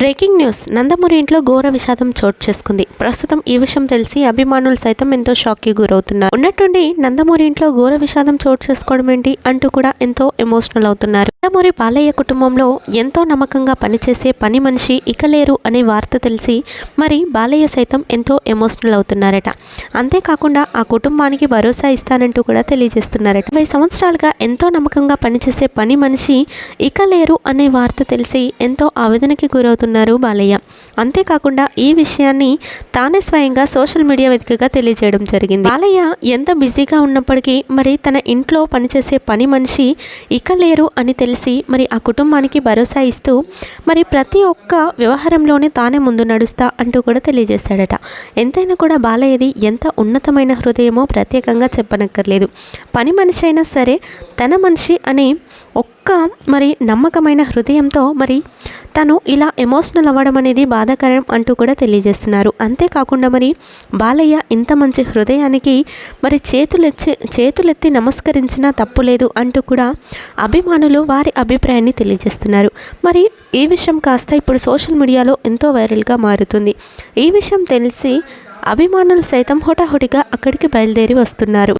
Breaking news. Nandamuri ఇంట్లో ఘోర విషాదం చోటు చేసుకుంది. ప్రస్తుతం ఈ విషయం తెలిసి అభిమానులు సైతం ఎంతో షాక్కి గురవుతున్నారు. ఉన్నట్టుండి నందమూరి ఇంట్లో ఘోర విషాదం చోటు చేసుకోవడం ఏంటి అంటూ కూడా ఎంతో ఎమోషనల్ అవుతున్నారు. నందమూరి బాలయ్య కుటుంబంలో ఎంతో నమ్మకంగా పనిచేసే పని మనిషి ఇక లేరు అనే వార్త తెలిసి మరి బాలయ్య సైతం ఎంతో ఎమోషనల్ అవుతున్నారట. అంతేకాకుండా ఆ కుటుంబానికి భరోసా ఇస్తానంటూ కూడా తెలియజేస్తున్నారట. ఇరవై సంవత్సరాలుగా ఎంతో నమ్మకంగా పనిచేసే పని మనిషి ఇక లేరు అనే వార్త తెలిసి ఎంతో ఆవేదనకి గురవుతున్నారు. బాలయ్య. అంతేకాకుండా ఈ విషయాన్ని తానే స్వయంగా సోషల్ మీడియా వేదికగా తెలియజేయడం జరిగింది. బాలయ్య ఎంత బిజీగా ఉన్నప్పటికీ మరి తన ఇంట్లో పనిచేసే పని మనిషి ఇక లేరు అని తెలిసి మరి ఆ కుటుంబానికి భరోసా ఇస్తూ మరి ప్రతి ఒక్క వ్యవహారంలోనే తానే ముందు నడుస్తా అంటూ కూడా తెలియజేస్తాడట. ఎంతైనా కూడా బాలయ్యది ఎంత ఉన్నతమైన హృదయమో ప్రత్యేకంగా చెప్పనక్కర్లేదు. పని మనిషి అయినా సరే తన మనిషి అనే ఒక్క మరి నమ్మకమైన హృదయంతో మరి తను ఇలా ఎమోషనల్ అవ్వడం అనేది బాధాకరం అంటూ కూడా తెలియజేస్తున్నారు. అంతేకాకుండా మరి బాలయ్య ఇంత మంచి హృదయానికి మరి చేతులెచ్చి చేతులెత్తి నమస్కరించినా తప్పు లేదు అంటూ కూడా అభిమానులు వారి అభిప్రాయాన్ని తెలియజేస్తున్నారు. మరి ఈ విషయం కాస్త ఇప్పుడు సోషల్ మీడియాలో ఎంతో వైరల్గా మారుతుంది. ఈ విషయం తెలిసి అభిమానులు సైతం హుటాహుటిగా అక్కడికి బయలుదేరి వస్తున్నారు.